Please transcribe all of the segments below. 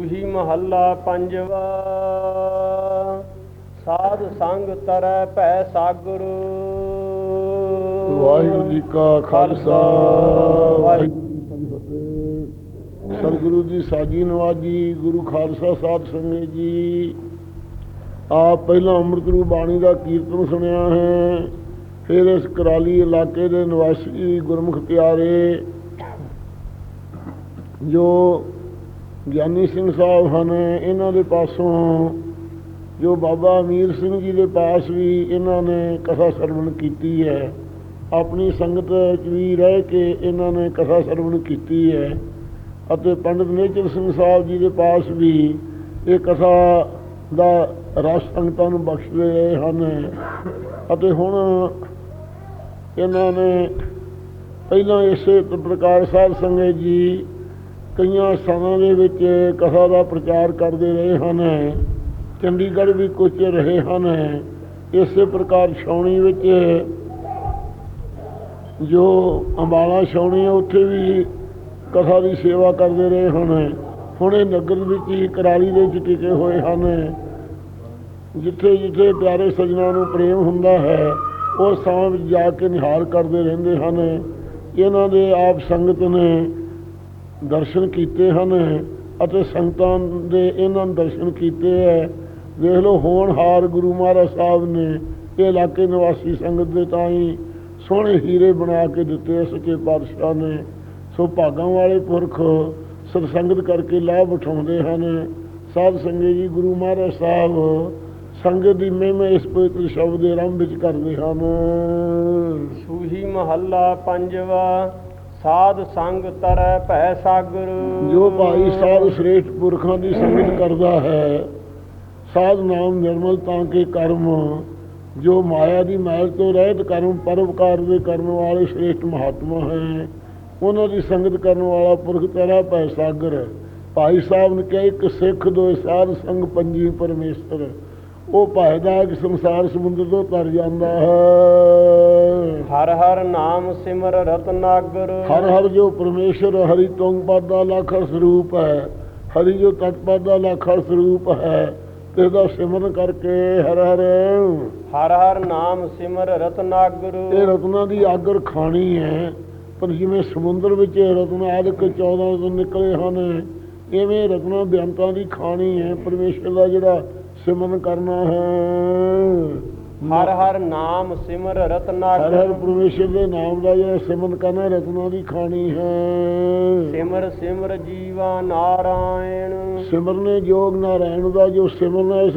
ਸੂਹੀ ਮਹੱਲਾ ਪੰਜਵਾ। ਸਾਧ ਸੰਗ ਤਰੈ ਭੈ ਸਾਗਰ। ਵਾਹਿਗੁਰੂ ਜੀ ਕਾ ਖਾਲਸਾ। ਵਾਹਿਗੁਰੂ ਜੀ ਸਾਜੀ ਨਵਾਜੀ ਗੁਰੂ ਖਾਲਸਾ ਸਾਧ ਸੰਗਤ ਜੀ। ਆਪ ਪਹਿਲਾਂ ਅੰਮ੍ਰਿਤ ਰੂ ਬਾਣੀ ਦਾ ਕੀਰਤਨ ਸੁਣਿਆ ਹੈ, ਫਿਰ ਇਸ ਕਰਾਲੀ ਇਲਾਕੇ ਦੇ ਨਿਵਾਸੀ ਗੁਰਮੁਖ ਪਿਆਰੇ ਜੋ ਗਿਆਨੀ ਸਿੰਘ ਸਾਹਿਬ ਹਨ, ਇਹਨਾਂ ਦੇ ਪਾਸੋਂ ਜੋ ਬਾਬਾ ਅਮੀਰ ਸਿੰਘ ਜੀ ਦੇ ਪਾਸ ਵੀ ਇਹਨਾਂ ਨੇ ਕਥਾ ਸਰਵਣ ਕੀਤੀ ਹੈ, ਆਪਣੀ ਸੰਗਤ ਵਿੱਚ ਵੀ ਰਹਿ ਕੇ ਇਹਨਾਂ ਨੇ ਕਥਾ ਸਰਵਣ ਕੀਤੀ ਹੈ ਅਤੇ ਪੰਡਿਤ ਨੇਚਰ ਸਿੰਘ ਸਾਹਿਬ ਜੀ ਦੇ ਪਾਸ ਵੀ ਇਹ ਕਥਾ ਦਾ ਰਸ ਸੰਗਤਾਂ ਨੂੰ ਬਖਸ਼ਦੇ ਰਹੇ ਹਨ ਅਤੇ ਹੁਣ ਇਹਨਾਂ ਨੇ ਪਹਿਲਾਂ ਇਸੇ ਪ੍ਰਕਾਰ ਸਾਹਿਬ ਸੰਗਤ ਜੀ ਕਈਆਂ ਸਥਾਨਾਂ ਦੇ ਵਿੱਚ ਕਥਾ ਦਾ ਪ੍ਰਚਾਰ ਕਰਦੇ ਰਹੇ ਹਨ। ਚੰਡੀਗੜ੍ਹ ਵੀ ਕੁਝ ਰਹੇ ਹਨ। ਇਸੇ ਪ੍ਰਕਾਰ ਛਾਉਣੀ ਵਿੱਚ ਜੋ ਅੰਬਾਲਾ ਛਾਉਣੀ ਹੈ ਉੱਥੇ ਵੀ ਕਥਾ ਦੀ ਸੇਵਾ ਕਰਦੇ ਰਹੇ ਹਨ। ਹੁਣ ਇਹ ਨਗਰ ਵਿੱਚ ਹੀ ਕਰਾਲੀ ਦੇ ਵਿੱਚ ਟਿਕੇ ਹੋਏ ਹਨ। ਜਿੱਥੇ ਜਿੱਥੇ ਪਿਆਰੇ ਸਜਣਾ ਨੂੰ ਪ੍ਰੇਮ ਹੁੰਦਾ ਹੈ, ਉਹ ਥਾਂ ਵਿੱਚ ਜਾ ਕੇ ਨਿਹਾਲ ਕਰਦੇ ਰਹਿੰਦੇ ਹਨ। ਇਹਨਾਂ ਦੇ ਆਪ ਸੰਗਤ ਨੇ ਦਰਸ਼ਨ ਕੀਤੇ ਹਨ ਅਤੇ ਸੰਗਤਾਂ ਦੇ ਇਹਨਾਂ ਦਰਸ਼ਨ ਕੀਤੇ ਹੈ। ਵੇਖ ਲਓ ਹੋਣਹਾਰ ਗੁਰੂ ਮਹਾਰਾਜ ਸਾਹਿਬ ਨੇ ਇਹ ਇਲਾਕੇ ਨਿਵਾਸੀ ਸੰਗਤ ਦੇ ਤਾਈਂ ਸੋਹਣੇ ਹੀਰੇ ਬਣਾ ਕੇ ਦਿੱਤੇ ਸੱਚੇ ਪਾਤਸ਼ਾਹ ਨੇ। ਸੋ ਭਾਗਾਂ ਵਾਲੇ ਪੁਰਖ ਸਤਸੰਗਤ ਕਰਕੇ ਲਾਭ ਉਠਾਉਂਦੇ ਹਨ। ਸਾਧ ਸੰਗਤ ਜੀ, ਗੁਰੂ ਮਹਾਰਾਜ ਸਾਹਿਬ ਸੰਗਤ ਦੀ ਮਹਿਮਾ ਇਸ ਪਵਿੱਤਰ ਸ਼ਬਦ ਦੇ ਆਰੰਭ ਵਿੱਚ ਕਰਦੇ ਹਨ। ਸੂਹੀ ਮਹੱਲਾ ਪੰਜਵਾ ਸਾਧ ਸੰਗ ਤਰੈ ਭੈ ਸਾਗਰ। ਜੋ ਭਾਈ ਸਾਧ ਸ੍ਰੇਸ਼ਟ ਪੁਰਖਾਂ ਦੀ ਸੰਗਤ ਕਰਦਾ ਹੈ ਸਾਧ ਨਾਮ ਨਿਰਮਲ ਤਾਂ ਕੇ ਕਰਮ। ਜੋ ਮਾਇਆ ਦੀ ਮੈਲ ਤੋਂ ਰਹਿਤ ਕਰਮ ਪਰਉਪਕਾਰ ਦੇ ਕਰਨ ਵਾਲੇ ਸ੍ਰੇਸ਼ਟ ਮਹਾਤਮਾ ਹੈ ਉਹਨਾਂ ਦੀ ਸੰਗਤ ਕਰਨ ਵਾਲਾ ਪੁਰਖ ਤੇਰਾ ਭੈ ਸਾਗਰ ਭਾਈ ਸਾਹਿਬ ਨੇ ਕਿਹਾ ਇੱਕ ਸਿੱਖ ਦੋ ਸਾਧ ਸੰਗ ਪੰਜੀ ਪਰਮੇਸ਼ਰ ਉਹ ਭਾਇਦਾ ਕਿ ਸੰਸਾਰ ਸਮੁੰਦਰ ਤੋਂ ਤਰ ਜਾਂਦਾ ਹੈ। ਹਰ ਹਰ ਨਾਮ ਸਿਮਰ ਰਤਨਾਗਰ। ਹਰ ਹਰ ਜੋ ਪਰਮੇਸ਼ਰ ਹਰੀ ਤੁੰਗ ਪਾਦਾ ਲੱਖਰ ਸਰੂਪ ਹੈ ਹਰੀ ਜੋ ਤਤ ਪਾਦਾ ਲੱਖਰ ਸਰੂਪ ਹੈ ਤੇ ਦਾ ਸਿਮਰਨ ਕਰਕੇ ਹਰ ਹਰ। ਹਰ ਹਰ ਨਾਮ ਸਿਮਰ ਰਤਨਾਗਰ। ਇਹ ਰਤਨਾ ਦੀ ਆਗਰ ਖਾਣੀ ਹੈ ਪਰ ਜਿਵੇਂ ਸਮੁੰਦਰ ਵਿੱਚ ਰਤਨ ਆਦਿਕ 14 ਤੋਂ ਨਿਕਲੇ ਹਨ ਇਵੇਂ ਰਤਨਾ ਬਿਆੰਤਾਂ ਦੀ ਖਾਣੀ ਹੈ ਪਰਮੇਸ਼ਰ ਦਾ ਜਿਹੜਾ ਸਿਮਰਨ ਕਰਨਾ ਹੈ। ਹਰ ਹਰ ਨਾਮ ਸਿਮਰ ਹਰ ਰਤਨਾਗਰ ਹਰ ਪਰਮੇਸ਼ਰ ਦੇ ਨਾਮ ਦਾ ਜਿਹੜਾ ਸਿਮਰਨ ਕਰਨਾ ਰਤਨਾ ਦੀ ਖਾਣੀ ਹੈ। ਸਿਮਰ ਸਿਮਰ ਜੀਵਾ ਨਾਰਾਇਣ। ਸਿਮਰਨੇ ਜੋਗ ਨਾਰਾਇਣ ਦਾ ਜੋ ਸਿਮਰਨ ਹੈ ਇਸ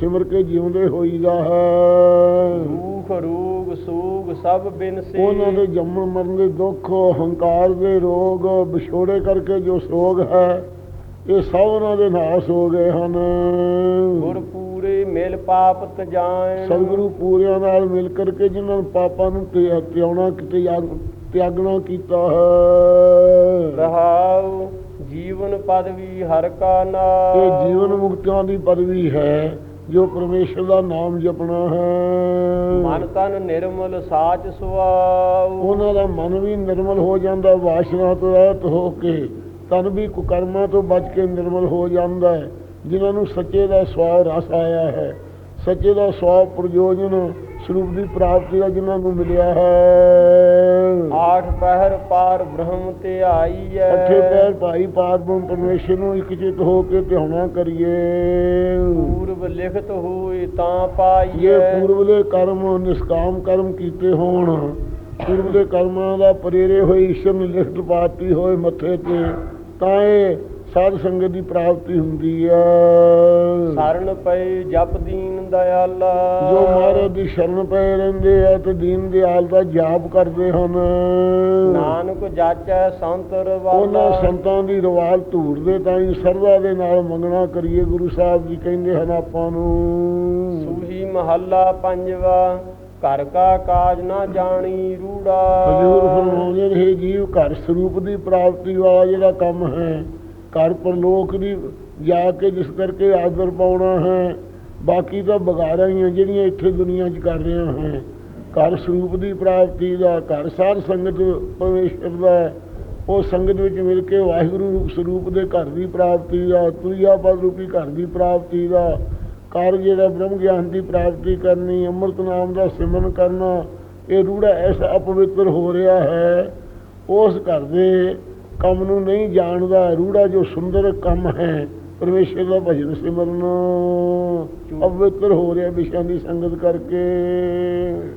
ਸਿਮਰ ਕੇ ਜਿਉਂਦੇ ਹੋਈਦਾ ਹੈ। ਰੂਖ ਰੂਗ ਸੂਗ ਸਭ ਬਿਨਸੇ। ਉਹਨਾਂ ਦੇ ਜੰਮਣ ਮਰਨ ਦੇ ਦੁੱਖ ਹੰਕਾਰ ਦੇ ਰੋਗ ਵਿਛੋੜੇ ਕਰਕੇ ਜੋ ਸੋਗ ਹੈ ਇਹ ਸਭ ਉਹਨਾਂ ਦੇ ਨਾਸ ਹੋ ਗਏ ਹਨ। ਗੁਰ ਪੂਰੇ ਮਿਲ ਪਾਪ ਤਜਾਇਣ ਸਤਿਗੁਰੂ ਪੂਰਿਆਂ ਨਾਲ ਮਿਲ ਕਰਕੇ ਜਿਨ੍ਹਾਂ ਨੂੰ ਪਾਪਾਂ ਨੂੰ ਤਿਆ- ਤਿਆਉਣਾ ਕਿਤੇ ਤਿਆਗਣਾ ਕੀਤਾ ਹੈ। ਰਹਾਉ ਜੀਵਨ ਪਦਵੀ ਹਰ ਕਾ ਇਹ ਨਾਮ ਜੀਵਨ ਮੁਕਤਿਆਂ ਦੀ ਪਦਵੀ ਹੈ ਜੋ ਪਰਮੇਸ਼ਰ ਦਾ ਨਾਮ ਜਪਣਾ ਹੈ। ਮਨ ਤਨ ਨਿਰਮਲ ਸਾਚ ਸੁਆਉ। ਉਹਨਾਂ ਦਾ ਮਨ ਵੀ ਨਿਰਮਲ ਹੋ ਜਾਂਦਾ ਵਾਸ਼ਨਾ ਤੋਂ ਰਹਿਤ ਹੋ ਕੇ। ਤਨ ਵੀ ਕੁਕਰਮਾਂ ਤੋਂ ਬਚ ਕੇ ਨਿਰਮਲ ਹੋ ਜਾਂਦਾ ਹੈ ਜਿਨ੍ਹਾਂ ਨੂੰ ਸੱਚੇ ਦਾ ਸਵਾਦ ਰਸ ਆਇਆ ਹੈ। ਸੱਚੇ ਦਾ ਸਵਾਦ ਪ੍ਰਯੋਜਨ ਸਰੂਪ ਦੀ ਪ੍ਰਾਪਤੀ ਦਾ ਜਿਨ੍ਹਾਂ ਨੂੰ ਮਿਲਿਆ ਹੈ। ਆਠ ਪਹਿਰ ਪਾਰ ਬ੍ਰਹਮ ਤੇ ਆਈ ਹੈ। ਅੱਠੇ ਪੈਰ ਭਾਈ ਪਾਰਬ੍ਰਹਮ ਪਰਮੇਸ਼ਰ ਨੂੰ ਇੱਕ ਚਿਤ ਹੋ ਕੇ ਧਿਆਉਣਾ ਕਰੀਏ। ਪੂਰਬ ਲਿਖਤ ਹੋਏ ਤਾਂ ਪਾਈਐ ਜੇ ਪੂਰਵਲੇ ਕਰਮ ਨਿਸ਼ਕਾਮ ਕਰਮ ਕੀਤੇ ਹੋਣ ਪੂਰਵਲੇ ਕਰਮਾਂ ਦਾ ਪ੍ਰੇਰੇ ਹੋਏ ਈਸ਼ਵਰ ਨੇ ਲਿਖਤ ਪਾਤੀ ਹੋਏ ਮੱਥੇ ਤੇ ਤਾਂ ਇਹ ਸਾਧ ਸੰਗਤ ਦੀ ਪ੍ਰਾਪਤੀ ਹੁੰਦੀ ਹੈ ਸਰਨ ਪਏ ਜਪ ਦੀਨ ਦਇਆਲਾ। ਜੋ ਮਹਾਰਾਜ ਦੀ ਸ਼ਰਨ ਪਏ ਰਹਿੰਦੇ ਆ ਤੇ ਦੀਨ ਦਿਆਲ ਦਾ ਜਾਪ ਕਰਦੇ ਹਨ। ਨਾਨਕ ਜਾਚੈ ਸੰਤ ਰਵਾਲਾ। ਉਹਨਾਂ ਸੰਤਾਂ ਦੀ ਰਵਾਲ ਧੂੜ ਦੇ ਤਾਈਂ ਸਰਦਾ ਦੇ ਨਾਲ ਮੰਗਣਾ ਕਰੀਏ ਗੁਰੂ ਸਾਹਿਬ ਜੀ ਕਹਿੰਦੇ ਹਨ ਆਪਾਂ ਨੂੰ। ਸੂਹੀ ਮਹੱਲਾ ਪੰਜਵਾ। ਘਰ ਕਾ ਕਾਜ ਨਾ ਜਾਣੀ ਰੂੜਾ। ਹਜ਼ੂਰ ਫਰਮਾਉਂਦੇ ਰਹੇ ਜੀਵ, ਘਰ ਸਰੂਪ ਦੀ ਪ੍ਰਾਪਤੀ ਵਾਲਾ ਜਿਹੜਾ ਕੰਮ ਹੈ, ਘਰ ਪਰਲੋਕ ਦੀ ਜਾ ਕੇ ਜਿਸ ਕਰਕੇ ਆਦਰ ਪਾਉਣਾ ਹੈ, ਬਾਕੀ ਤਾਂ ਬਗਾਰਾਂ ਹੀ ਆ ਜਿਹੜੀਆਂ ਇੱਥੇ ਦੁਨੀਆ 'ਚ ਕਰ ਰਿਹਾ ਹੈ। ਘਰ ਸਰੂਪ ਦੀ ਪ੍ਰਾਪਤੀ ਦਾ, ਘਰ ਸਾਰ ਸੰਗਤ ਪਰਮੇਸ਼ਰ ਦਾ ਉਹ ਸੰਗਤ ਵਿੱਚ ਮਿਲ ਕੇ ਵਾਹਿਗੁਰੂ ਸਰੂਪ ਦੇ ਘਰ ਦੀ ਪ੍ਰਾਪਤੀ ਦਾ, ਤੁਰਿਆ ਪਦ ਰੂਪੀ ਘਰ ਦੀ ਪ੍ਰਾਪਤੀ ਦਾ ਕਾਰਜ ਜਿਹੜਾ ਬ੍ਰਹਮ ਗਿਆਨ ਦੀ ਪ੍ਰਾਪਤੀ ਕਰਨੀ, ਅੰਮ੍ਰਿਤ ਨਾਮ ਦਾ ਸਿਮਰਨ ਕਰਨਾ, ਇਹ ਰੂੜਾ ਐਸਾ ਅਪਵਿੱਤਰ ਹੋ ਰਿਹਾ ਹੈ, ਉਸ ਘਰ ਦੇ ਕੰਮ ਨੂੰ ਨਹੀਂ ਜਾਣਦਾ, ਰੂੜਾ ਜੋ ਸੁੰਦਰ ਕੰਮ ਹੈ ਪਰਮੇਸ਼ਰ ਦਾ ਭਜਨ ਸਿਮਰਨ ਅਪਵਿੱਤਰ ਹੋ ਰਿਹਾ ਵਿਸ਼ਿਆਂ ਦੀ ਸੰਗਤ ਕਰਕੇ।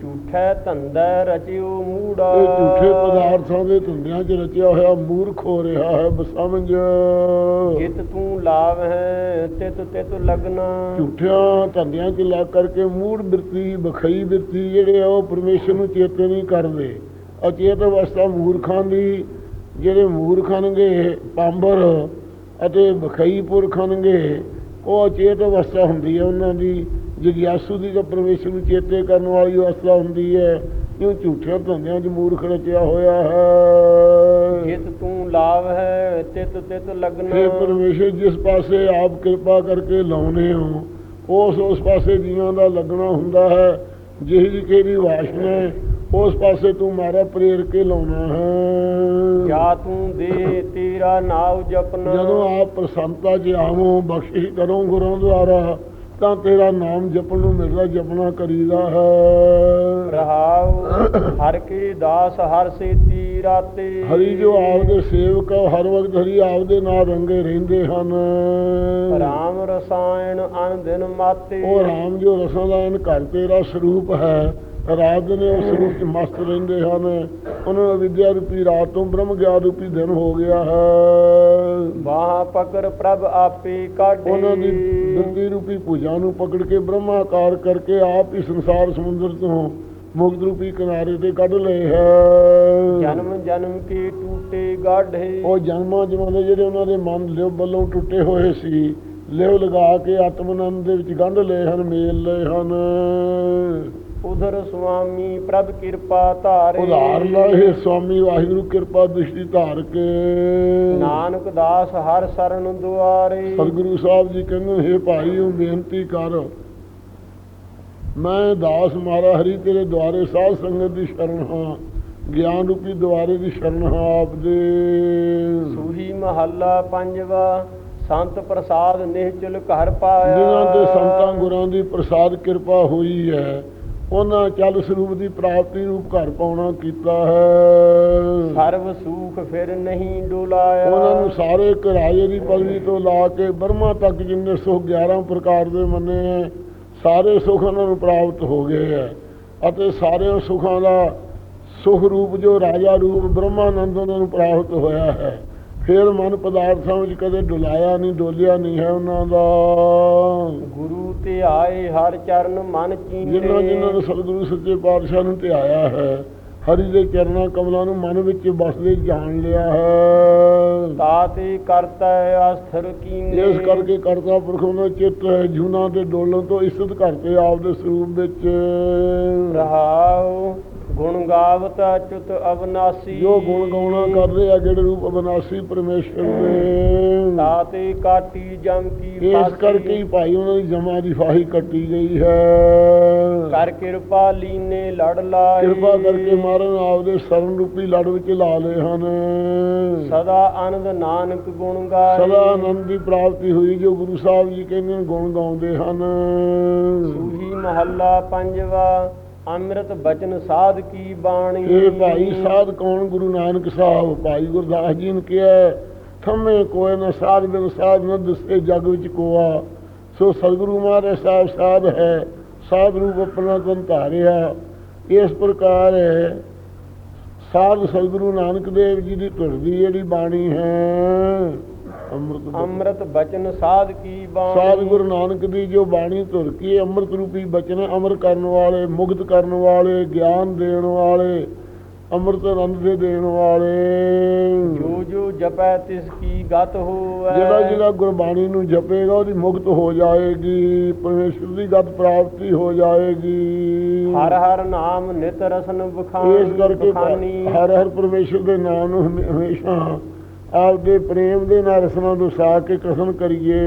ਝੂਠੈ ਧੰਦਾ ਰਚਿਓ ਮੂੜਾ। ਇਹ ਝੂਠੇ ਪਦਾਰਥਾਂ ਦੇ ਧੰਦਿਆਂ 'ਚ ਰਚਿਆ ਹੋਇਆ ਮੂਰਖ ਹੋ ਰਿਹਾ ਹੈ ਬਸਮਝ ਜਿਤ ਤੂੰ ਲਾਭ ਹੈ ਤਿਤ ਤਿਤ ਲਗਨਾ। ਝੂਠਿਆਂ ਧੰਦਿਆਂ 'ਚ ਲੱਗ ਕਰਕੇ ਮੂੜ ਬਿਰਤੀ ਬਖਈ ਬਿਰਤੀ ਜਿਹੜੇ ਉਹ ਪਰਮੇਸ਼ਰ ਨੂੰ ਚੇਤੇ ਨਹੀਂ ਕਰਦੇ। ਅਚੇਤ ਅਵਸਥਾ ਮੂਰਖਾਂ ਦੀ ਜਿਹੜੇ ਮੂਰਖਾਂਗੇ ਪਾਂਬਰ ਅਤੇ ਬਖਈ ਪੁਰਖਾਂਗੇ ਉਹ ਅਚੇਤ ਅਵਸਥਾ ਹੁੰਦੀ ਹੈ ਉਹਨਾਂ ਦੀ ਜਗਿਆਸੂ ਦੀ ਤਾਂ ਪਰਮੇਸ਼ਰ ਨੂੰ ਚੇਤੇ ਕਰਨ ਵਾਲੀ ਅਵਸਥਾ ਹੁੰਦੀ ਹੈ ਇਹ ਝੂਠਿਆਂ ਧੰਦਿਆਂ 'ਚ ਮੂਰਖ ਰਚਿਆ ਹੋਇਆ ਹੈ। ਜਿਤ ਤੂੰ ਲਾਭ ਹੈ ਤਿਤ ਤਿਤ ਲਗਨਾ। ਪਰਮੇਸ਼ਰ ਜਿਸ ਪਾਸੇ ਆਪ ਕਿਰਪਾ ਕਰਕੇ ਲਾਉਨੇ ਹੋ ਉਸ ਉਸ ਪਾਸੇ ਜੀਵਾਂ ਦਾ ਲੱਗਣਾ ਹੁੰਦਾ ਹੈ ਜਿਹੀ ਜਿਹੀ ਕਿਹੜੀ ਵਾਸ਼ਨਾ ਉਸ ਪਾਸੇ ਤੂੰ ਮਾਰਾ ਪ੍ਰੇਰ ਕੇ ਲਾਉਣਾ ਹੈ। ਜਾ ਤੂੰ ਦੇ ਤੇਰਾ ਨਾਉ ਜਪਨਾ। ਜਦੋਂ ਆਪ ਪ੍ਰਸੰਨਤਾ 'ਚ ਆਵੋ ਬਖਸ਼ਿਸ਼ ਕਰੋ ਗੁਰਾਂ ਦੁਆਰਾ ਤਾਂ ਤੇਰਾ ਨਾਮ ਜਪਣ ਨੂੰ ਮਿਲਦਾ ਜਪਣਾ ਕਰੀਦਾ ਹੈ। ਰਹਾਉ ਹਰ ਕੇ ਦਾਸ ਹਰ ਸੇਤੀ ਰਾਤੇ। ਹਰੀ ਜੋ ਆਪਦੇ ਸੇਵਕ ਹਰ ਵਕਤ ਹਰੀ ਆਪਦੇ ਨਾਲ ਰੰਗੇ ਰਹਿੰਦੇ ਹਨ। ਰਾਮ ਰਸਾਇਣ ਅਨ ਦਿਨ ਮਾਤੇ। ਉਹ ਰਾਮ ਜੋ ਰਸਾਂ ਦਾ ਇਹਨ ਘਰ ਤੇਰਾ ਸਰੂਪ ਹੈ। ਰਾਤ ਦਿਨ ਉਹ ਸਰੂਪ ਚ ਮਸਤ ਰਹਿੰਦੇ ਹਨ। ਉਹਨਾਂ ਨੂੰ ਵਿਦਿਆ ਰੂਪੀ ਰਾਤ ਤੋਂ ਬ੍ਰਹਮ ਗਿਆਨ ਰੂਪੀ ਦਿਨ ਹੋ ਗਿਆ ਹੈ। ਬਾਹ ਪਕੜ ਪ੍ਰਭ ਆਪੇ ਕਾਢੇ। ਉਹਨਾਂ ਦੀ ਬਿਰਤੀ ਰੂਪੀ ਪੂਜਾ ਨੂੰ ਪਕੜ ਕੇ ਬ੍ਰਹਮਾਕਾਰ ਕਰਕੇ ਆਪ ਹੀ ਸੰਸਾਰ ਸਮੁੰਦਰ ਤੋਂ ਮੁਕਤ ਰੂਪੀ ਕਿਨਾਰੇ ਤੇ ਕੱਢ ਲਏ ਹੈ। ਜਨਮ ਜਨਮ ਕੇ ਟੂਟੇ ਗਾਢੇ। ਉਹ ਜਨਮਾਂ ਜਮਾਂ ਦੇ ਜਿਹੜੇ ਉਹਨਾਂ ਦੇ ਮਨ ਲਿਵ ਵੱਲੋਂ ਟੁੱਟੇ ਹੋਏ ਸੀ ਲਿਵ ਲਗਾ ਕੇ ਆਤਮਨੰਦ ਦੇ ਵਿੱਚ ਗੰਢ ਲਏ ਹਨ ਮੇਲ ਲਏ ਹਨ। ਉਧਰ ਸੁਆਮੀ ਪ੍ਰਭ ਕਿਰਪਾ ਧਾਰੇ। ਉਧਾਰ ਲਾਹੇ ਸਵਾਮੀ ਵਾਹਿਗੁਰੂ ਕਿਰਪਾ ਦ੍ਰਿਸ਼ਟੀ ਧਾਰ ਕੇ। ਨਾਨਕ ਦਾਸ ਹਰ ਸਰਨ ਦੁਆਰੇ। ਸਤਿਗੁਰੂ ਸਾਹਿਬ ਜੀ ਕਹਿੰਦੇ ਹੇ ਭਾਈ ਉਹ ਬੇਨਤੀ ਕਰ। ਮੈਂ ਦਾਸ ਮਾਰਾ ਹਰੀ ਤੇਰੇ ਦੁਆਰੇ ਸਾਧ ਸੰਗਤ ਦੀ ਸ਼ਰਨ ਹਾਂ। ਗਿਆਨ ਰੂਪੀ ਦੁਆਰੇ ਦੀ ਸ਼ਰਨ ਹਾਂ ਆਪ ਦੇ। ਸੂਹੀ ਮਹੱਲਾ ਪੰਜਵਾ ਸੰਤ ਪ੍ਰਸਾਦ ਨਿਹਚਲ ਘਰ ਪਾਇਆ। ਜਿਨ੍ਹਾਂ ਤੇ ਸੰਤਾਂ ਗੁਰਾਂ ਦੀ ਪ੍ਰਸਾਦ ਕਿਰਪਾ ਹੋਈ ਹੈ। ਉਹਨਾਂ ਚੱਲ ਸਰੂਪ ਦੀ ਪ੍ਰਾਪਤੀ ਰੂਪ ਘਰ ਪਾਉਣਾ ਕੀਤਾ ਹੈ। ਸਰਬ ਸੁਖ ਫਿਰ ਨਹੀਂ ਡੋਲਾਇਆ। ਉਹਨਾਂ ਨੂੰ ਸਾਰੇ ਕਿਰਾਏ ਦੀ ਪਦਵੀ ਤੋਂ ਲਾ ਕੇ ਬਰਮਾ ਤੱਕ ਜਿੰਨੇ ਸੁਖ 11 ਪ੍ਰਕਾਰ ਦੇ ਮੰਨੇ ਹੈ ਸਾਰੇ ਸੁਖ ਉਹਨਾਂ ਨੂੰ ਪ੍ਰਾਪਤ ਹੋ ਗਏ ਹੈ। ਅਤੇ ਸਾਰੇ ਸੁਖਾਂ ਦਾ ਸੁਖ ਰੂਪ ਜੋ ਰਾਜਾ ਰੂਪ ਬ੍ਰਹਮਾਨੰਦ ਉਹਨਾਂ ਨੂੰ ਪ੍ਰਾਪਤ ਹੋਇਆ ਹੈ। ਫਿਰ ਮਨ ਪਦਾਰਥਾਂ ਵਿੱਚ ਕਦੇ ਡੁਲਾਇਆ ਨਹੀਂ ਡੋਲਿਆ ਨਹੀਂ ਹੈ ਉਹਨਾਂ ਦਾ। ਗੁਰੂ ਤੇ ਆਏ ਹਰ ਚਰਨ ਮਨ ਚੀਂਦੇ ਜਿਨ੍ਹਾਂ ਜਿਨ੍ਹਾਂ ਨੇ ਸਤਿਗੁਰੂ ਸੱਚੇ ਪਾਤਸ਼ਾਹ ਨੂੰ ਧਿਆਇਆ ਹੈ ਹਰੀ ਦੇ ਚਰਨਾਂ ਕਮਲਾਂ ਨੂੰ ਮਨ ਵਿੱਚ ਬਸਦੇ ਜਾਣ ਲਿਆ ਹੈ। ਤਾਤੇ ਕਰਤਾ ਅਸਥਰ ਕੀਨੇ। ਇਸ ਕਰਕੇ ਕਰਤਾ ਪੁਰਖ ਉਹਨਾਂ ਚਿੱਤ ਹੈ ਜੂਨਾ ਤੇ ਡੋਲਣ ਤੋਂ ਇਸਤ ਕਰਤੇ ਆਪ ਦੇ ਸਰੂਪ ਵਿੱਚ। ਰਹਾਉ ਗੁਣ ਗਾਵਤ ਅਚੁਤ ਅਬਨਾਸੀ ਜੋ ਗੁਣ ਗਾਉਣਾ ਕਰਦੇ ਆ ਜਿਹੜੇ ਰੂਪ ਅਬਨਾਸੀ ਪਰਮੇਸ਼ਰ ਦੇ। ਤਾਤੇ ਕਾਟੀ ਜਮ ਕੀ ਇਸ। ਕਰਕੇ ਹੀ ਭਾਈ ਉਹਨਾਂ ਦੀ ਜਮਾ ਦੀ ਫਾਹੀ ਕੱਟੀ ਗਈ ਹੈ। ਕਰ ਕਿਰਪਾ ਲੀਨੇ ਲੜ ਲਾਏ। ਕਿਰਪਾ ਕਰਕੇ ਮਾਰਨ ਆਪਦੇ ਸਰਨ ਰੂਪੀ ਲੜ ਵਿੱਚ ਲਾ ਲਏ ਹਨ। ਸਦਾ ਆਨੰਦ ਨਾਨਕ ਗੁਣ ਗਾਏ। ਸਦਾ ਆਨੰਦ ਦੀ ਪ੍ਰਾਪਤੀ ਹੋਈ ਜੋ ਗੁਰੂ ਸਾਹਿਬ ਜੀ ਕਹਿੰਦੇ ਗੁਣ ਗਾਉਂਦੇ ਹਨ। ਸੂਹੀ ਮਹੱਲਾ ਪੰਜਵਾ। ਅੰਮ੍ਰਿਤ ਬਚਨ ਸਾਧ ਕੀ ਬਾਣੀ? ਇਹ ਭਾਈ ਸਾਧ ਕੌਣ? ਗੁਰੂ ਨਾਨਕ ਸਾਹਿਬ। ਭਾਈ ਗੁਰਦਾਸ ਜੀ ਨੇ ਕਿਹਾ, ਥੰਮੇ ਕੋਏ ਨਾ ਸਾਧ ਬਿਨ ਸਾਧ ਨ ਦਸੇ ਜਗ ਵਿੱਚ ਕੋਆ। ਸੋ ਸਤਿਗੁਰੂ ਮਹਾਰਾਜ ਸਾਹਿਬ ਸਾਧ ਹੈ, ਸਾਧ ਰੂਪ ਆਪਣਾ ਤਨ ਧਾਰਿਆ ਇਸ ਪ੍ਰਕਾਰ ਸਾਧ ਸਤਿਗੁਰੂ ਨਾਨਕ ਦੇਵ ਜੀ ਦੀ ਧੁਰ ਦੀ ਜਿਹੜੀ ਬਾਣੀ ਹੈ। ਅੰਮ੍ਰਿਤ ਬਚਨ ਸਾਧ ਕੀ ਬਾਣੀ? ਸਾਧ ਗੁਰੂ ਨਾਨਕ ਦੀ ਜੋ ਬਾਣੀ ਧੁਰ ਕੀ ਅੰਮ੍ਰਿਤ ਰੂਪੀ ਬਚਨ ਅਮਰ ਕਰਨ ਵਾਲੇ ਮੁਕਤ ਕਰਨ ਵਾਲੇ ਗਿਆਨ ਦੇਣ ਵਾਲੇ ਅੰਮ੍ਰਿਤ ਆਨੰਦ ਦੇ ਦੇਣ ਵਾਲੇ। ਜੋ ਜੋ ਜਪੈ ਤਿਸ ਕੀ ਗਤ ਹੋਵੈ। ਜਿਹੜਾ ਜਿਹੜਾ ਗੁਰਬਾਣੀ ਨੂੰ ਜਪੇਗਾ ਉਹਦੀ ਮੁਕਤ ਹੋ ਜਾਏਗੀ ਪਰਮੇਸ਼ਰ ਦੀ ਗਤ ਪ੍ਰਾਪਤੀ ਹੋ ਜਾਏਗੀ। ਹਰ ਹਰ ਨਾਮ ਨਿਤ ਰਸਨ ਬਖਾਨ ਇਸ ਕਰਕੇ ਬਖਾਨੀ ਹਰ ਹਰ ਪਰਮੇਸ਼ਰ ਦੇ ਨਾਮ ਨੂੰ ਹਮੇ- ਹਮੇਸ਼ਾ ਆਪਦੇ ਪ੍ਰੇਮ ਦੇ ਨਾਲ ਰਸਨਾ ਨੂੰ ਸਾ ਕੇ ਕਸਮ ਕਰੀਏ।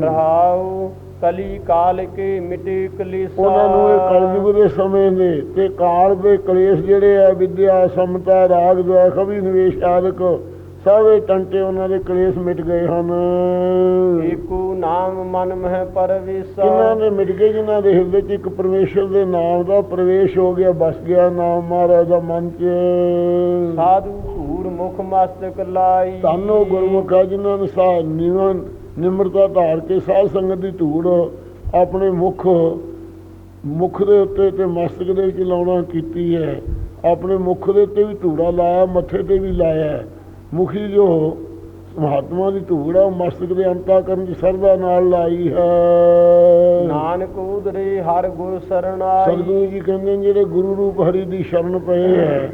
ਰਹਾਉ ਕਲੀ ਕਾਲ ਕੇ ਮਿਟੇ ਕਲੇਸਾ। ਉਹਨਾਂ ਨੂੰ ਇਹ ਕਲਯੁਗ ਦੇ ਸਮੇਂ ਦੇ ਤੇ ਕਾਲ ਦੇ ਕਲੇਸ਼ ਜਿਹੜੇ ਆ ਵਿਦਿਆ ਸਮਤਾ ਰਾਗ ਦੁਆ ਕਵੀ ਨਿਵੇਸ਼ ਆਦਿਕ ਸਾਰੇ ਟੰਟੇ ਉਹਨਾਂ ਦੇ ਕਲੇਸ਼ ਮਿਟ ਗਏ ਹਨ। ਏਕੋ ਨਾਮ ਮਨ ਮਹਿ ਪਰਵੇਸਾ। ਜਿਨ੍ਹਾਂ ਦੇ ਮਿਟ ਗਏ ਜਿਨ੍ਹਾਂ ਦੇ ਹਿਰਦੇ 'ਚ ਇੱਕ ਪਰਮੇਸ਼ਰ ਦੇ ਨਾਮ ਦਾ ਪ੍ਰਵੇਸ਼ ਹੋ ਗਿਆ ਬਸ ਗਿਆ ਨਾਮ ਮਹਾਰਾਜ ਦਾ ਮਨ 'ਚ ਸਾਧੂ ਧੂਰ ਮੁਖ ਮਸਤਕ ਲਾਈ। ਤਾਨੋ ਗੁਰਮੁਖ ਜਿਨ੍ਹਾਂ ਨੇ ਸਾ ਨਿਵਨ ਨਿਮਰਤਾ ਧਾਰ ਕੇ ਸਾਧ ਸੰਗਤ ਦੀ ਧੂੜ ਆਪਣੇ ਮੁਖ ਮੁਖ ਦੇ ਉੱਤੇ ਤੇ ਮਸਤਕ ਦੇ ਵਿੱਚ ਲਾਉਣਾ ਕੀਤੀ ਹੈ। ਆਪਣੇ ਮੁਖ ਦੇ ਉੱਤੇ ਵੀ ਧੂੜਾ ਲਾਇਆ ਮੱਥੇ ਤੇ ਵੀ ਲਾਇਆ। ਮੁਖੀ ਜੋ ਮਹਾਤਮਾ ਦੀ ਧੂੜ ਮਸਤਕ ਦੇ ਅੰਤਾ ਕਰਨ ਦੀ ਸਰਦਾ ਨਾਲ ਲਾਈ ਹੈ। ਨਾਨਕ ਉਦਰੇ ਹਰ ਗੁਰ ਸਰਣਾਈ ਸਤਿਗੁਰੂ ਜੀ ਕਹਿੰਦੇ ਜਿਹੜੇ ਗੁਰੂ ਰੂਪ ਹਰੀ ਦੀ ਸ਼ਰਨ ਪਏ ਹੈ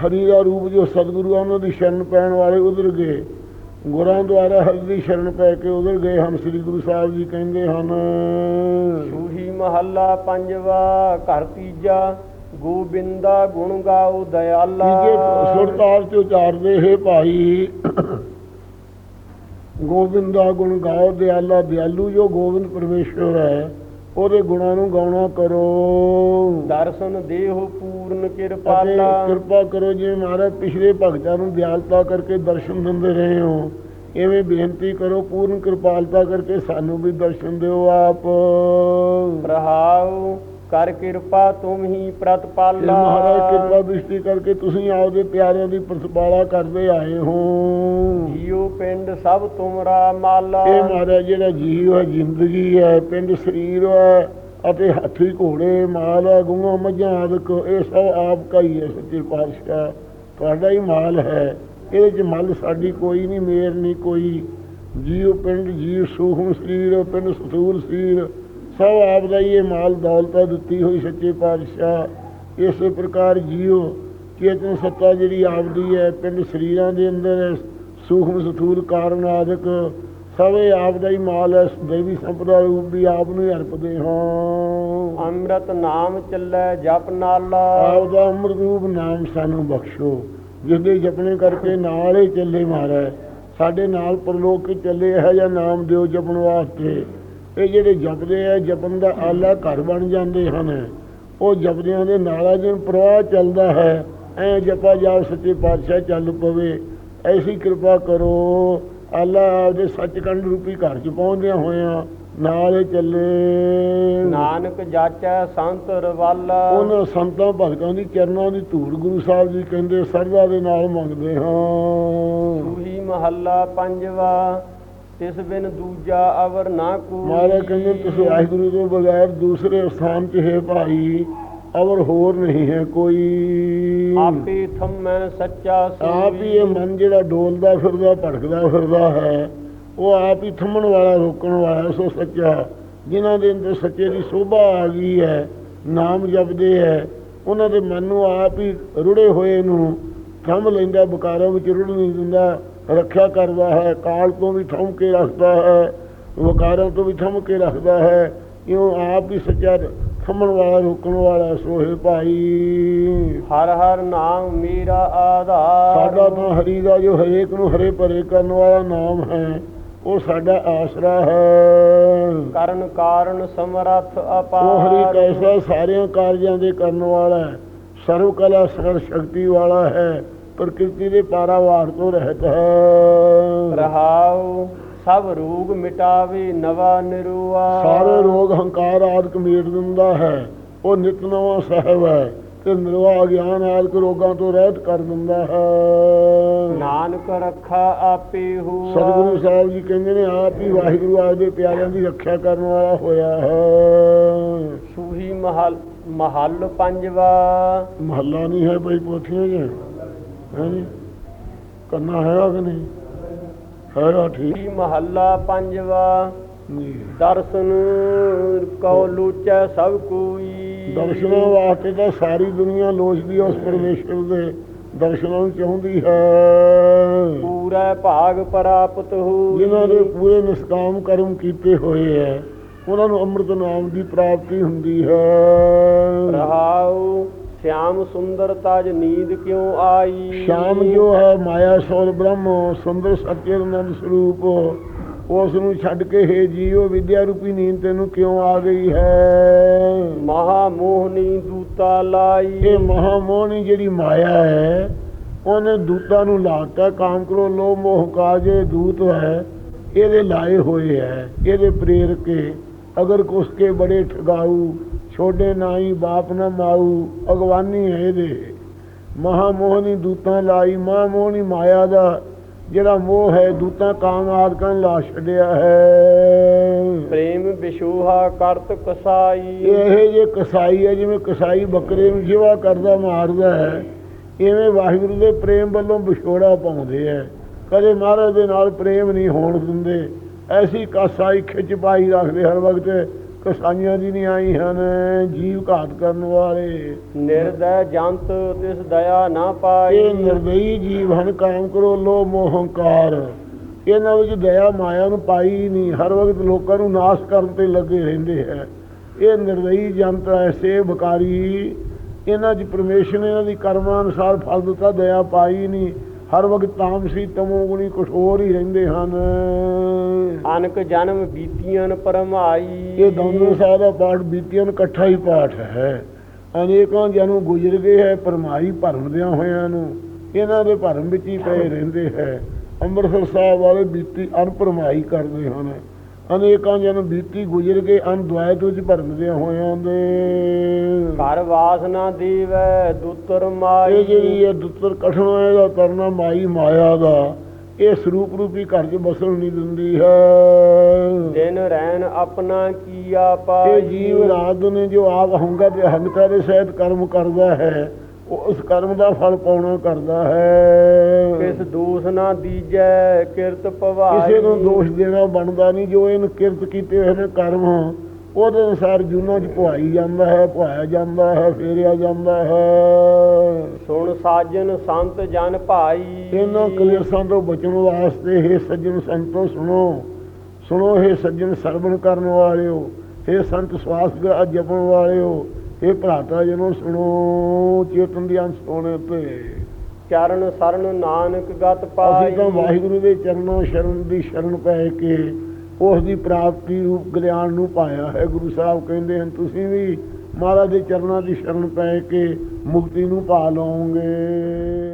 ਹਰੀ ਦਾ ਰੂਪ ਜੋ ਸਤਿਗੁਰੂ ਆ ਉਹਨਾਂ ਦੀ ਸ਼ਰਨ ਪੈਣ ਵਾਲੇ ਉਧਰ ਗਏ। ਗੁਰਾਂ ਦੁਆਰਾ ਹਰੀ ਦੀ ਸ਼ਰਨ ਪੈ ਕੇ ਉਧਰ ਗਏ ਹਨ ਸ੍ਰੀ ਗੁਰੂ ਸਾਹਿਬ ਜੀ ਕਹਿੰਦੇ ਹਨ ਸੂਹੀ ਮਹੱਲਾ ਪੰਜਵਾ ਘਰ ਤੀਜਾ ਗੋਬਿੰਦਾ ਗੁਣ ਗਾਓ ਦਇਆਲਾ। ਤੀਜੇ ਸੁਰਤਾਲ ਚ ਉਚਾਰਦੇ ਹੈ ਭਾਈ ਗੋਬਿੰਦਾ ਗੁਣ ਗਾਓ ਦਿਆਲਾ ਦਿਆਲੂ ਜੋ ਗੋਬਿੰਦ ਪਰਮੇਸ਼ਵਰ ਹੈ। ਉਹਦੇ ਗੁਣਾਂ ਨੂੰ ਗਾਉਣਾ ਕਰੋ। ਦਰਸ਼ਨ ਦੇਹੁ ਪੂਰਨ ਕਿਰਪਾਲਾ ਕਿਰਪਾ ਕਰੋ ਜਿਵੇਂ ਮਹਾਰਾਜ ਪਿਛਲੇ ਭਗਤਾਂ ਨੂੰ ਦਿਆਲਤਾ ਕਰਕੇ ਦਰਸ਼ਨ ਦਿੰਦੇ ਰਹੇ ਹੋ। ਐਵੇਂ ਬੇਨਤੀ ਕਰੋ ਪੂਰਨ ਕਿਰਪਾਲਤਾ ਕਰਕੇ ਸਾਨੂੰ ਵੀ ਦਰਸ਼ਨ ਦਿਓ ਆਪ। ਪ੍ਰਹਾਉ ਕਰ ਕਿਰਪਾ ਤੁਮ ਹੀ ਪ੍ਰਤਪਾਲਾ ਮਹਾਰਾਜ ਕਿਰਪਾ ਦ੍ਰਿਸ਼ਟੀ ਕਰਕੇ ਤੁਸੀਂ ਆਪਦੇ ਪਿਆਰਿਆਂ ਦੀ ਪ੍ਰਤਪਾਲਾ ਕਰਦੇ ਆਏ ਹੋ। ਜੀਉ ਪਿੰਡ ਸਭ ਤੁਮਰਾ ਮਾਲਾ। ਇਹ ਮਹਾਰਾਜ ਜਿਹੜਾ ਜੀਵ ਹੈ ਜ਼ਿੰਦਗੀ ਹੈ ਪਿੰਡ ਸਰੀਰ ਹੈ ਅਤੇ ਹਾਥੀ ਘੋੜੇ ਮਾਲ ਹੈ ਗਊਆਂ ਮੱਝਾਂ ਆਦਿਕ ਇਹ ਸਭ ਆਪ ਕਾ ਹੀ ਹੈ ਸੱਚੇ ਪਾਤਸ਼ਾਹ। ਤੁਹਾਡਾ ਹੀ ਮਾਲ ਹੈ। ਇਹਦੇ ਚ ਮੱਲ ਸਾਡੀ ਕੋਈ ਨਹੀਂ ਮੇਰ ਨਹੀਂ ਕੋਈ। ਜੀਵ ਪਿੰਡ ਜੀਵ ਸੂਖਮ ਸਰੀਰ ਪਿੰਡ ਸਤੂਲ ਸਰੀਰ। ਸਭ ਆਪ ਦਾ ਹੀ ਇਹ ਮਾਲ ਦੌਲਤ ਹੈ ਦਿੱਤੀ ਹੋਈ ਸੱਚੇ ਪਾਤਸ਼ਾਹ। ਇਸੇ ਪ੍ਰਕਾਰ ਜੀਵ ਚੇਤਨ ਸੱਤਾ ਜਿਹੜੀ ਆਪਦੀ ਹੈ ਪਿੰਡ ਸਰੀਰਾਂ ਦੇ ਅੰਦਰ ਹੈ ਸੂਖਮ ਸਥੂਲ ਕਾਰਨ ਆਦਿਕ ਸਭ ਇਹ ਆਪ ਦਾ ਹੀ ਮਾਲ ਹੈ ਦੇਵੀ ਸੰਪਦਾ ਰੂਪ ਵੀ ਆਪ ਨੂੰ ਹੀ ਅਰਪਦੇ ਹਾਂ। ਅੰਮ੍ਰਿਤ ਨਾਮ ਚੱਲੈ ਜਪ ਨਾਲਾ। ਆਪ ਦਾ ਅੰਮ੍ਰਿਤ ਰੂਪ ਨਾਮ ਸਾਨੂੰ ਬਖਸ਼ੋ। ਜਿਹਦੇ ਜਪਣੇ ਕਰਕੇ ਨਾਲ ਹੀ ਚੱਲੇ ਮਹਾਰਾਜ। ਸਾਡੇ ਨਾਲ ਪਰਲੋਕ ਚੱਲੇ ਇਹ ਜਿਹਾ ਨਾਮ ਦਿਓ ਜਪਣ ਵਾਸਤੇ। ਇਹ ਜਿਹੜੇ ਜਪਦੇ ਆ ਜਪਣ ਦਾ ਆਲਾ ਘਰ ਬਣ ਜਾਂਦੇ ਹਨ। ਉਹ ਜਪਦਿਆਂ ਦੇ ਨਾਲਾ ਜਿਨ ਪ੍ਰਵਾਹ ਚੱਲਦਾ ਹੈ ਐ ਜਪਾ ਜਾ ਸੱਚੇ ਪਾਤਸ਼ਾਹ ਚੱਲ ਪਵੇ। ਐਸੀ ਕਿਰਪਾ ਕਰੋ ਆਲਾ ਆਪਦੇ ਸੱਚਖੰਡ ਰੂਪੀ ਘਰ ਚ ਪਹੁੰਚਦਿਆਂ ਹੋਇਆਂ ਨਾਲ ਚੱਲੇ। ਨਾਨਕ ਜਾਚੈ ਸੰਤ ਰਵਾਲਾ। ਉਹਨਾਂ ਸੰਤਾਂ ਭਗਤਾਂ ਦੀ ਚਰਨਾਂ ਦੀ ਧੂੜ ਗੁਰੂ ਸਾਹਿਬ ਜੀ ਕਹਿੰਦੇ ਸਰਦਾ ਦੇ ਨਾਲ ਮੰਗਦੇ ਹਾਂ। ਸੂਹੀ ਮਹੱਲਾ ਪੰਜਵਾ। ਤਿਸ ਬਿਨ ਦੂਜਾ ਅਵਰ ਨਾ ਕੋਈ। ਮਹਾਰਾਜ ਕਹਿੰਦੇ ਤੁਸੀਂ ਵਾਹਿਗੁਰੂ ਤੋਂ ਬਗੈਰ ਦੂਸਰੇ ਸਥਾਨ 'ਚ ਹੈ ਭਾਈ ਔਰ ਹੋਰ ਨਹੀਂ ਹੈ ਕੋਈ। ਆਪੇ ਥੰਮੈ ਸੱਚਾ ਆਪ ਹੀ ਇਹ ਮਨ ਜਿਹੜਾ ਡੋਲਦਾ ਫਿਰਦਾ ਭਟਕਦਾ ਫਿਰਦਾ ਹੈ ਉਹ ਆਪ ਹੀ ਥੰਮਣ ਵਾਲਾ ਰੋਕਣ ਵਾਲਾ ਸੋ ਸੱਚਾ। ਜਿਨ੍ਹਾਂ ਦੇ ਅੰਦਰ ਸੱਚੇ ਦੀ ਸੋਭਾ ਆ ਗਈ ਹੈ ਨਾਮ ਜਪਦੇ ਹੈ ਉਹਨਾਂ ਦੇ ਮਨ ਨੂੰ ਆਪ ਹੀ ਰੁੜੇ ਹੋਏ ਨੂੰ ਥੰਮ ਲੈਂਦਾ ਬੁਕਾਰਾਂ ਵਿੱਚ ਰੁੜ ਨਹੀਂ ਦਿੰਦਾ। ਰੱਖਿਆ ਕਰਦਾ ਹੈ ਕਾਲ ਤੋਂ ਵੀ ਥੰਮ ਕੇ ਰੱਖਦਾ ਹੈ ਵਕਾਰਾਂ ਤੋਂ ਵੀ ਥੰਮ ਕੇ ਰੱਖਦਾ ਹੈ ਇਉਂ ਆਪ ਹੀ ਸੱਚਾ ਥੰਮਣ ਵਾਲਾ ਰੋਕਣ ਵਾਲਾ ਸੋਹੇ ਭਾਈ। ਹਰ ਹਰ ਨਾਮ ਮੇਰਾ ਆਧਾਰ। ਸਾਡਾ ਤਾਂ ਹਰੀ ਦਾ ਜੋ ਹਰੇਕ ਨੂੰ ਹਰੇ ਭਰੇ ਕਰਨ ਵਾਲਾ ਨਾਮ ਹੈ ਉਹ ਸਾਡਾ ਆਸਰਾ ਹੈ। ਕਰਨ ਕਾਰਨ ਸਮਰੱਥ ਅਪਾਰ। ਉਹ ਹਰੀ ਕੈਸਾ ਸਾਰਿਆਂ ਕਾਰਜਾਂ ਦੇ ਕਰਨ ਵਾਲਾ ਹੈ ਸਰਵ ਕਲਾ ਸਰਵ ਸ਼ਕਤੀ ਵਾਲਾ ਹੈ। ਪ੍ਰਕਿਰਤੀ ਦੇ ਪਾਰਾਵਾਰ ਤੋਂ ਰਹਿਤ ਹੈ। ਰਹਾਉ ਸਭ ਰੋਗ ਮਿਟਾਵੇ ਨਵਾ ਨਿਰੂਆ। ਸਾਰੇ ਰੋਗ ਹੰਕਾਰ ਆਦਿਕ ਮੇਟ ਦਿੰਦਾ ਹੈ। ਉਹ ਨਿਤ ਨਵਾਂ ਸਾਹਿਬ ਹੈ ਤੇ ਨਿਰਵਾਹ ਗਿਆਨ ਆਦਿਕ ਰੋਗਾਂ ਤੋਂ ਰਹਿਤ ਕਰ ਦਿੰਦਾ ਹੈ। ਨਾਨਕ ਰੱਖਾ ਆਪੇ ਹੋਆ। ਸਤਿਗੁਰੂ ਸਾਹਿਬ ਜੀ ਕਹਿੰਦੇ ਨੇ ਆਪ ਹੀ ਵਾਹਿਗੁਰੂ ਆਪਦੇ ਪਿਆਰਿਆਂ ਦੀ ਰੱਖਿਆ ਕਰਨ ਵਾਲਾ ਹੋਇਆ ਹੈ। ਸੂਹੀ ਮਹਲ ਮਹੱਲ ਪੰਜਵਾ। ਮਹੱਲਾ ਨਹੀਂ ਹੈ ਬਈ ਪੋਥੀਆਂ 'ਚ। ਹੈ ਜੀ। ਕਰਨਾ ਹੈਗਾ ਕਿ ਨਹੀਂ? ਹੈਗਾ ਠੀਕ। ਮਹੱਲਾ ਪੰਜਵਾ। ਜੀ। ਦਰਸ਼ਨ ਕਉ ਲੂਚੈ ਸਭ ਕੋਈ। ਦਰਸ਼ਨਾਂ ਵਾਸਤੇ ਤਾਂ ਸਾਰੀ ਦੁਨੀਆ ਲੋਚਦੀ ਹੈ ਉਸ ਪਰਮੇਸ਼ਰ ਦੇ। ਦਰਸ਼ਨਾਂ ਨੂੰ ਚਾਹੁੰਦੀ ਹੈ। ਪੂਰਾ ਭਾਗ ਪ੍ਰਾਪਤ ਹੋਈ। ਜਿਨ੍ਹਾਂ ਦੇ ਪੂਰੇ ਨਿਸ਼ਕਾਮ ਕਰਮ ਕੀਤੇ ਹੋਏ ਹੈ ਉਹਨਾਂ ਨੂੰ ਅੰਮ੍ਰਿਤ ਨਾਮ ਦੀ ਪ੍ਰਾਪਤੀ ਹੁੰਦੀ ਹੈ। ਰਹਾਉ ਸ਼ਿਆਮ ਸੁੰਦਰ ਤਜ ਨੀਂਦ ਕਿਉ ਆਈ ਸ਼ਾਮ ਜੋ ਹੈ ਮਾਇਆ ਸੋਲ ਬ੍ਰਹਮ ਸੁੰਦਰ ਸਤਿਆਨੰਦ ਸਰੂਪ ਉਸ ਨੂੰ ਛੱਡ ਕੇ ਹੇ ਜੀਵ ਵਿਦਿਆ ਰੂਪੀ ਨੀਂਦ ਤੈਨੂੰ ਕਿਉਂ ਆ ਗਈ ਹੈ? ਮਹਾ ਮੋਹਨੀ ਦੂਤਾ ਲਾਈ। ਇਹ ਮਹਾਮੋਹਣੀ ਜਿਹੜੀ ਮਾਇਆ ਹੈ ਉਹਨੇ ਦੂਤਾਂ ਨੂੰ ਲਾਤਾ ਕਾਮ ਕਰੋ ਲੋ ਮੋਹ ਕਾਜੇ ਦੂਤ ਹੈ ਇਹਦੇ ਲਾਏ ਹੋਏ ਹੈ ਇਹਦੇ ਪ੍ਰੇਰਕੇ ਅਗਰ ਕੁਸ ਕੇ ਬੜੇ ਠਗਾਊ ਛੋਡੇ ਨਾਈ ਬਾਪ ਨਾ ਮਾਊ ਅਗਵਾਨੀ ਹੈ ਇਹਦੇ। ਮਹਾਮੋਹਨੀ ਦੂਤਾਂ ਲਾਈ ਮਹਾਮੋਹਨੀ ਮਾਇਆ ਦਾ ਜਿਹੜਾ ਮੋਹ ਹੈ ਦੂਤਾਂ ਕਾਮ ਆਦਿਕਾਂ ਲਾ ਛੱਡਿਆ ਹੈ। ਪ੍ਰੇਮ ਵਿਸ਼ੋਹਾ ਕਰਤ ਕਸਾਈ। ਇਹ ਜੇ ਕਸਾਈ ਹੈ ਜਿਵੇਂ ਕਸਾਈ ਬੱਕਰੇ ਨੂੰ ਜਿਵਾ ਕਰਦਾ ਮਾਰਦਾ ਹੈ। ਇਵੇਂ ਵਾਹਿਗੁਰੂ ਦੇ ਪ੍ਰੇਮ ਵੱਲੋਂ ਵਿਛੋੜਾ ਪਾਉਂਦੇ ਹੈ। ਕਦੇ ਮਹਾਰਾਜ ਦੇ ਨਾਲ ਪ੍ਰੇਮ ਨਹੀਂ ਹੋਣ ਦਿੰਦੇ। ਐਸੀ ਕਸਾਈ ਖਿੱਚ ਪਾਈ ਰੱਖਦੇ ਹਰ ਵਕਤ। ਕਸਾਈਆਂ ਦੀ ਨਹੀਂ ਆਈ ਹਨ ਜੀਵ ਘਾਤ ਕਰਨ ਵਾਲੇ। ਨਿਰਦੈ ਜੰਤ ਤਿਸ ਦਇਆ ਨਾ ਪਾਈ। ਇਹ ਨਿਰਦਈ ਜੀਵ ਹਨ ਕਾਮ ਕਰੋ ਲੋ ਮੋਹ ਹੰਕਾਰ। ਇਹਨਾਂ ਵਿੱਚ ਦਇਆ ਮਾਇਆ ਨੂੰ ਪਾਈ ਨਹੀਂ ਹਰ ਵਕਤ ਲੋਕਾਂ ਨੂੰ ਨਾਸ਼ ਕਰਨ ਤੇ ਲੱਗੇ ਰਹਿੰਦੇ ਹੈ। ਇਹ ਨਿਰਦਈ ਜੰਤ ਐਸੇ ਬਕਾਰੀ ਇਹਨਾਂ 'ਚ ਪਰਮੇਸ਼ਰ ਨੇ ਇਹਨਾਂ ਦੀ ਕਰਮਾਂ ਅਨੁਸਾਰ ਫਲ ਦਿੱਤਾ ਦਇਆ ਪਾਈ ਨਹੀਂ। ਹਰ ਵਕਤ ਤਾਮਸੀ ਤਮੋਗੁਣੀ ਕਠੋਰ ਹੀ ਰਹਿੰਦੇ ਹਨ। ਅਨਕ ਜਨਮ ਬੀਤੀਆਂ ਪਰਮਾਈ। ਇਹ ਦੋਨੋਂ ਸਾਹ ਦਾ ਪਾਠ ਬੀਤਿਆਂ ਇਕੱਠਾ ਹੀ ਪਾਠ ਹੈ। ਅਨੇਕਾਂ ਜਨਮ ਗੁਜ਼ਰ ਗਏ ਹੈ ਪਰਮਾਈ ਭਰਮਦਿਆਂ ਹੋਇਆਂ ਨੂੰ। ਇਹਨਾਂ ਦੇ ਭਰਮ ਵਿੱਚ ਹੀ ਪਏ ਰਹਿੰਦੇ ਹੈ। ਅੰਮ੍ਰਿਤਸਰ ਸਾਹਿਬ ਵਾਲੇ ਬੀਤੀ ਅਨਪਰਮਾਈ ਕਰਦੇ ਹਨ। ਅਨੇਕਾਂ ਜਨਮ ਬੀਤੀ ਗੁਜ਼ਰ ਗਏ ਅਨਦੁਆਇਤ ਵਿੱਚ ਭਰਮਦਿਆਂ ਹੋਇਆਂ ਦੇ। ਘਰ ਵਾਸਨਾ ਦੇਵੈ ਦੁੱਤਰ ਇਹ ਮਾਈ ਜਿਹੜੀ ਹੈ ਦੁੱਤਰ ਕਠਣਾ ਇਹਦਾ ਕਰਨਾ ਮਾਈ ਮਾਇਆ ਦਾ। ਇਹ ਸਰੂਪ ਰੂਪੀ ਘਰ 'ਚ ਬਸਣ ਨਹੀਂ ਦਿੰਦੀ ਹੈ। ਦਿਨ ਰਹਿਣ ਆਪਣਾ ਕੀਆ ਪਾਈ। ਇਹ ਜੀਵ ਰਾਤ ਨੇ ਜੋ ਆਪ ਹੰਗਾ ਤੇ ਹੰਗਤਾ ਦੇ ਸਹਿਤ ਕਰਮ ਕਰਦਾ ਹੈ ਉਹ ਉਸ ਕਰਮ ਦਾ ਫਲ ਪਾਉਣਾ ਕਰਦਾ ਹੈ। ਕਿਸ ਦੋਸ ਨਾ ਦੀਜੈ ਕਿਰਤ ਪਵਾਈ ਕਿਸੇ ਨੂੰ ਦੋਸ਼ ਦੇਣਾ ਬਣਦਾ ਨਹੀਂ ਜੋ ਇਹਨ ਕਿਰਤ ਕੀਤੇ ਹੋਏ ਨੇ ਕਰਮ ਉਹਦੇ ਅਨਸਾਰ ਜੂਨਾਂ 'ਚ ਪੁਹਾਈ ਜਾਂਦਾ ਹੈ ਪੁਹਾਇਆ ਜਾਂਦਾ ਹੈ ਫੇਰਿਆ ਜਾਂਦਾ ਹੈ। ਸੁਣ ਸਾਜਨ ਸੰਤ ਜਨ ਭਾਈ। ਇਹਨਾਂ ਕਲੇਸ਼ਾਂ ਤੋਂ ਬਚਣ ਵਾਸਤੇ ਹੈ ਸੱਜਣ ਸੰਤੋ ਸੁਣੋ। ਸੁਣੋ ਹੈ ਸੱਜਣ ਸਰਵਣ ਕਰਨ ਵਾਲਿਓ ਹੈ ਸੰਤ ਸਵਾਸ ਦਾ ਜਪਣ ਵਾਲਿਓ ਇਹ ਭਰਾਤਾ ਜਨੋ ਸੁਣੋ ਚੇਤਨ ਦੀ ਅੰਸ਼ ਹੋਣੇ ਤੇ ਚਰਨ ਸਰਨ ਨਾਨਕ ਗਤ ਪਾਈ ਅਸੀਂ ਤਾਂ ਵਾਹਿਗੁਰੂ ਦੇ ਚਰਨੋਂ ਸ਼ਰਨ ਦੀ ਸ਼ਰਨ ਪੈ ਕੇ ਉਸ ਦੀ ਪ੍ਰਾਪਤੀ ਰੂਪ ਗਿਆਨ ਨੂੰ ਪਾਇਆ ਹੈ। ਗੁਰੂ ਸਾਹਿਬ ਕਹਿੰਦੇ ਹਨ, ਤੁਸੀਂ ਵੀ ਮਹਾਰਾਜ ਦੇ ਚਰਨਾਂ ਦੀ ਸ਼ਰਨ ਪੈ ਕੇ ਮੁਕਤੀ ਨੂੰ ਪਾ ਲਓਗੇ।